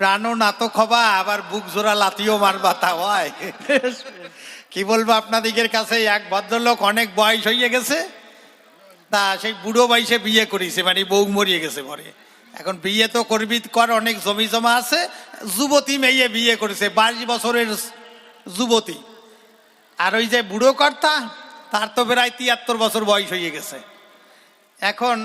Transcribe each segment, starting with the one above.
প্রাণও না তো খবা, আবার বুক জোড়া লাতিও মারবা, তা হয়। কি বলব আপনাদিগের কাছে, এক ভদ্রলোক অনেক বয়স হয়ে গেছে, তা সেই বুড়ো বয়সে বিয়ে করেছে মানে বউ মরিয়ে গেছে পরে এখন বিয়ে তো করবি, কর, অনেক জমি জমা আছে, যুবতী মেয়ে বিয়ে করেছে, বাইশ বছরের যুবতী। আর ওই যে বুড়ো কর্তা, তার তো প্রায় তিয়াত্তর বছর বয়স হয়ে গেছে। এখন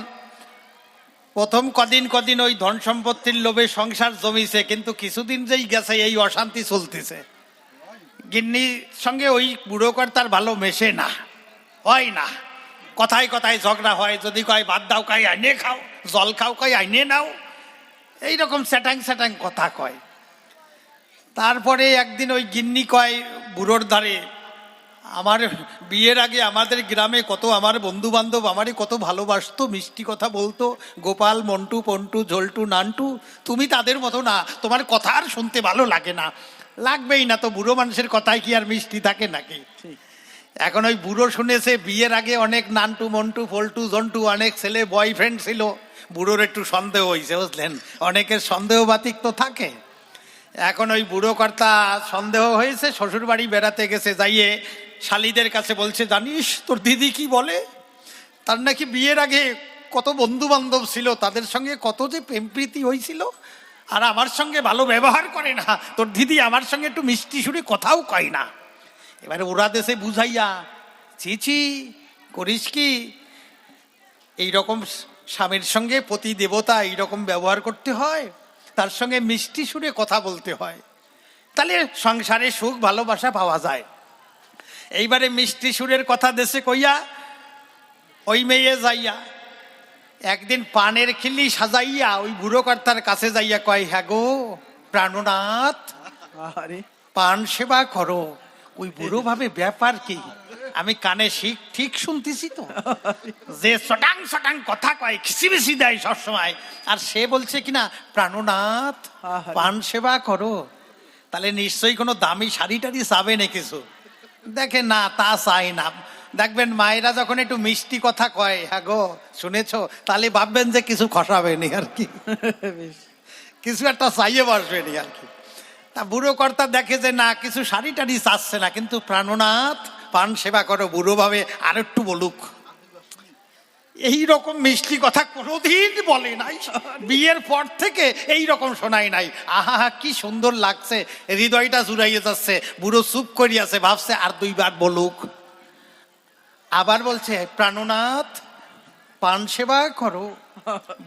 প্রথম কদিন কদিন ওই ধন সম্পত্তির লোভে সংসার জমিছে, কিন্তু কিছুদিন যেই গেছে, এই অশান্তি চলতেছে। গিন্নির সঙ্গে ওই বুড়ো কর্তার ভালো মেশে না, হয় না। কথায় কথায় ঝগড়া হয়, যদি কয় বাদ দাও, কয় আইনে খাও, জল খাও, কয় আইনে নাও, এইরকম স্যাটাং স্যাটাং কথা কয়। তারপরে একদিন ওই গিন্নি কয়, বুড়োর ধারে আমার বিয়ের আগে আমাদের গ্রামে কত আমার বন্ধু বান্ধব আমারই কত ভালোবাসতো মিষ্টি কথা বলতো গোপাল মন্টু পন্টু ঝোলটু নান্টু। তুমি তাদের মতো না তোমার কথা আর শুনতে ভালো লাগে না। লাগবেই না তো বুড়ো মানুষের কথায় কি আর মিষ্টি থাকে নাকি? এখন ওই বুড়ো শুনেছে বিয়ের আগে অনেক নান্টু মন্টু ফল্টু জন্টু অনেক ছেলে বয়ফ্রেন্ড ছিল। বুড়োর একটু সন্দেহ হয়েছে বুঝলেন? অনেকের সন্দেহবাতিক তো থাকে। এখন ওই বুড়ো কর্তা সন্দেহ হয়েছে শ্বশুর বাড়ি বেড়াতে গেছে, যাইয়ে শালিদের কাছে বলছে, জানিস তোর দিদি কি বলে? তার নাকি বিয়ের আগে কত বন্ধু বান্ধব ছিল, তাদের সঙ্গে কত যে প্রেম প্রীতি হয়েছিল আর আমার সঙ্গে ভালো ব্যবহার করে না, তোর দিদি আমার সঙ্গে একটু মিষ্টি সুরে কথাও কয় না। এবারে ওরা দেশে বুঝাইয়া ছিছি করিস কি? এইরকম স্বামীর সঙ্গে প্রতি দেবতা এইরকম ব্যবহার করতে হয়? তার সঙ্গে মিষ্টি সুরে কথা বলতে হয়। তাহলে সংসারে সুখ ভালোবাসা পাওয়া যায়। এইবারে মিষ্টি সুরের কথা দেশে কইয়া ওই মেয়ে যাইয়া একদিন পানের খিল্লি সাজাইয়া ওই বুড়ো কর্তার কাছে যাইয়া কয় হ্যাঁ গো প্রাণনাথ আরে পান সেবা করো। ওই বুড়ো ভাবে ব্যাপার কি? আমি কানে শিখ ঠিক শুনতেছি তো। যে সটাং সটাং কথা কয় খিসিবিসি দেয় সবসময়। আর সে বলছে কিনা প্রাণনাথ। পান সেবা করো। তাহলে নিশ্চয়ই কোনো দামি শাড়ি টাড়ি চাবে না কিছু? দেখে না তা চাই না। দেখবেন মায়েরা যখন একটু মিষ্টি কথা কয় হ্যাঁ গো শুনেছো? তাহলে ভাববেন যে কিছু খসাবে নি আর কি। কিছু একটা চাইয়ে বসবে নি আর কি। তা বুড়ো কর্তা দেখে যে না কিছু শাড়ি টাড়ি চাচ্ছে না কিন্তু প্রাণনাথ পান সেবা করো বুড়ো ভাবে আর একটু বলুক। এই রকম মিষ্টি কথা কোনোদিন বলে নাই। বিয়ের পর থেকে এই রকম শোনাই নাই। আহা, কি সুন্দর লাগছে। হৃদয়টা জুড়াইয়ে যাচ্ছে। বুড়ো চুপ করিয়াছে, ভাবছে আর দুইবার বলুক। আবার বলছে, প্রাণনাথ, পান সেবা করো।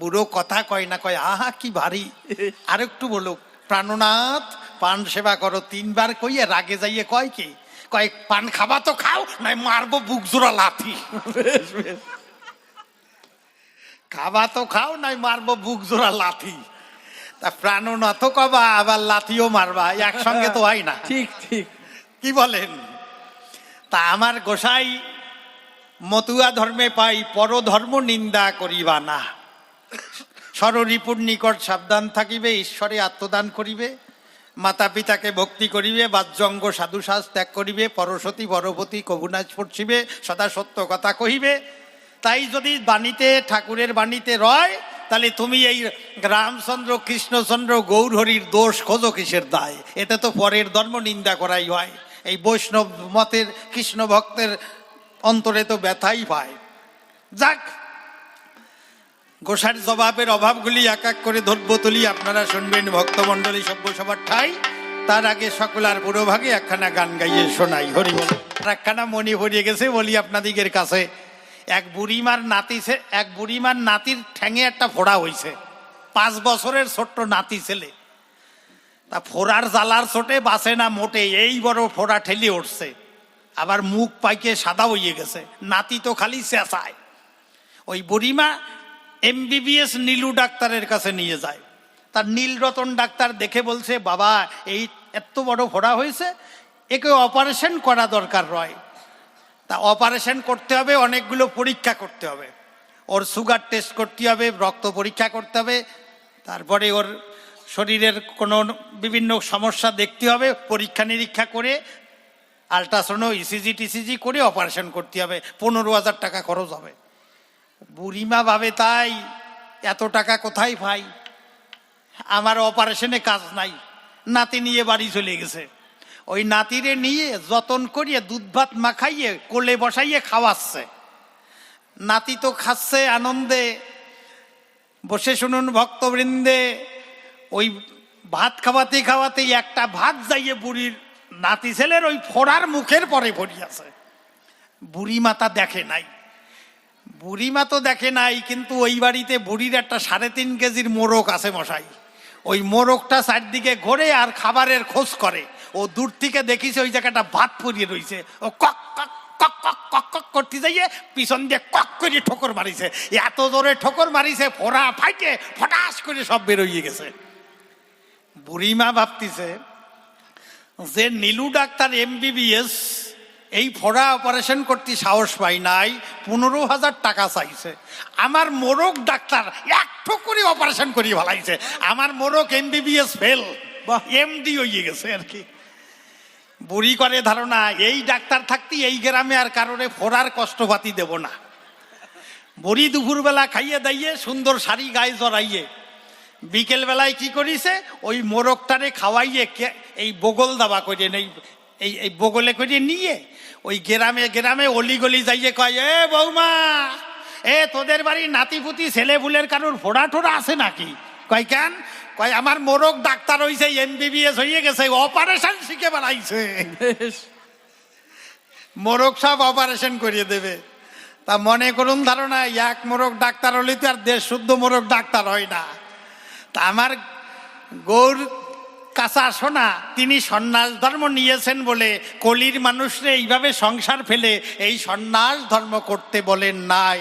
বুড়ো কথা কয় না কয়, আহা, কি ভারী। আর একটু বলুক, প্রাণনাথ, পান সেবা করো। তিনবার কইয়ে রাগে যাইয়ে কয় কি? কয় পান খাবা তো খাও নাই মারবো বুক জোড়া লাথি খাবা তো খাও নাই মারবো বুক জোড়া লাথি তা প্রাণনাথও কবা আবার লাথিও মারবা একসঙ্গে তো হয় না। ঠিক ঠিক। কি বলেন? তা আমার গোসাই মতুয়া ধর্মে পাই পরধর্ম নিন্দা করিবা না। সররিপুর নিকট সাবধান থাকিবে ঈশ্বরে আত্মদান করিবে। মাতা পিতাকে ভক্তি করিবে বাজ্যঙ্গ সাধুশ্বাস ত্যাগ করিবে, পরশতী, পরবতী কবুনাজ পড়ছিবে সদা সত্য কথা কহিবে। তাই যদি বাণীতে, ঠাকুরের বাণীতে রয়, তাহলে তুমি এই রামচন্দ্র, কৃষ্ণচন্দ্র, গৌরহরির দোষ খোঁজো কিসের দায়? এতে তো পরের ধর্ম নিন্দা করাই হয়। এই বৈষ্ণব মতের, কৃষ্ণ ভক্তের অন্তরে তো ব্যথাই পায় যাক গোসার জবাবের অভাবগুলি এক এক করে ধর্ব তুলি। আপনারা শুনবেন ভক্তমণ্ডলী সভ্যসভার ঠাই। তার আগে সকলার পুরোভাগে একখানা গান গাইয়ে শোনাই। হরি বল। একখানা মনে ভরিয়ে গেছে বলি আপনাদিগের কাছে। এক বুড়িমার নাতি এক বুড়িমার নাতির ঠ্যাঙে একটা ফোড়া হইছে। পাঁচ বছরের ছোট্ট নাতি ছেলে। তা ফোড়ার জ্বালার ছোটে বাসে না মোটে, এই বড় ফোড়া ঠেলি উঠছে। আবার মুখ পাইকে সাদা হইয়ে গেছে। নাতি তো খালি চেঁচায়। ওই বুড়িমা এমবিবিএস নীলু ডাক্তারের কাছে নিয়ে যায়। তার নীলরতন ডাক্তার দেখে বলছে, বাবা, এই এত বড় ফোড়া হয়েছে, একে অপারেশন করা দরকার রয়। তা অপারেশন করতে হবে, অনেকগুলো পরীক্ষা করতে হবে। ওর সুগার টেস্ট করতে হবে, রক্ত পরীক্ষা করতে হবে, তারপরে ওর শরীরের কোনো বিভিন্ন সমস্যা দেখতে হবে, পরীক্ষা নিরীক্ষা করে, আলট্রাসাউন্ড ইসিজি টিসিজি করে অপারেশন করতে হবে। পনেরো হাজার টাকা খরচ হবে। বুড়িমা ভাবে তাই এত টাকা কোথায় পাই? আমার অপারেশনে কাজ নাই। নাতি নিয়ে বাড়ি চলে গেছে। ওই নাতিরে নিয়ে যতন করিয়ে দুধ ভাত মাখাইয়ে, কোলে বসাইয়ে খাওয়াচ্ছে। নাতি তো খাচ্ছে আনন্দে। বসে শুনুন ভক্তবৃন্দে, ওই ভাত খাওয়াতে খাওয়াতেই একটা ভাত যাইয়ে বুড়ির নাতি ছেলের ওই ফোড়ার মুখের পরে পড়িয়াছে বুড়ি মাতা দেখে নাই। বুড়ি মা তো দেখে নাই, কিন্তু ওই বাড়িতে বুড়ির একটা সাড়ে তিন কেজির মোরগ আছে মশাই। ওই মোরগটা চারদিকে ঘোরে আর খাবারের খোঁজ করে। ও দূর থেকে দেখিছে ওই জায়গাটা ভাত পরিয়ে রইছে। ও কক কক কক কক কক কক করতে যাইয়ে পিছন দিয়ে কক করে ঠোকর মারিছে। এত জোরে ঠোকর মারিছে, ফোড়া ফাইটে ফটাস করে সব বেরোইয়ে গেছে। বুড়িমা ভাবতিছে যে নীলু ডাক্তার এমবিবিএস এই ফোড়া অপারেশন করতে সাহস পাই নাই পনেরো হাজার টাকা চাইছে। আমার মোরগ ডাক্তার একটু করে অপারেশন করি ভালাইছে আমার মোরগ এমবিবিএস ফেল বাহ। এমডি হয়ে গেছে আর কি। বুড়ি করে ধারণা এই ডাক্তার থাকতে এই গ্রামে আর কারোরে ফোড়ার কষ্টপাতি দেব না। বুড়ি দুপুরবেলা খাইয়ে দাইয়ে সুন্দর শাড়ি গায়ে জড়াইয়ে বিকেলবেলায় কি করিছে ওই মোরগটারে খাওয়াইয়ে এই বগল দাবা করে নেই এই এই বগলে করে নিয়ে? ওই গ্রামে গ্রামে অলিগলি যাইয়ে কয় এ বৌমা এ তোদের বাড়ি নাতিপুতি ছেলে বুলের কারোর ফোড়া টোড়া আছে নাকি? কয় কেন? কয় আমার মোরগ ডাক্তার হইছে এমবিবিএস হয়ে গেছে অপারেশন শিখে বেড়াইছে মোরগ সব অপারেশন করিয়ে দেবে। তা মনে করুন ধারণা এক মোরগ ডাক্তার হলে তো আর দেশ শুদ্ধ মোরগ ডাক্তার হয় না। তা আমার গৌর কাঁচা সোনা, তিনি সন্ন্যাস ধর্ম নিয়েছেন বলে কলির মানুষরা এইভাবে সংসার ফেলে, এই সন্ন্যাস ধর্ম করতে বলেন নাই।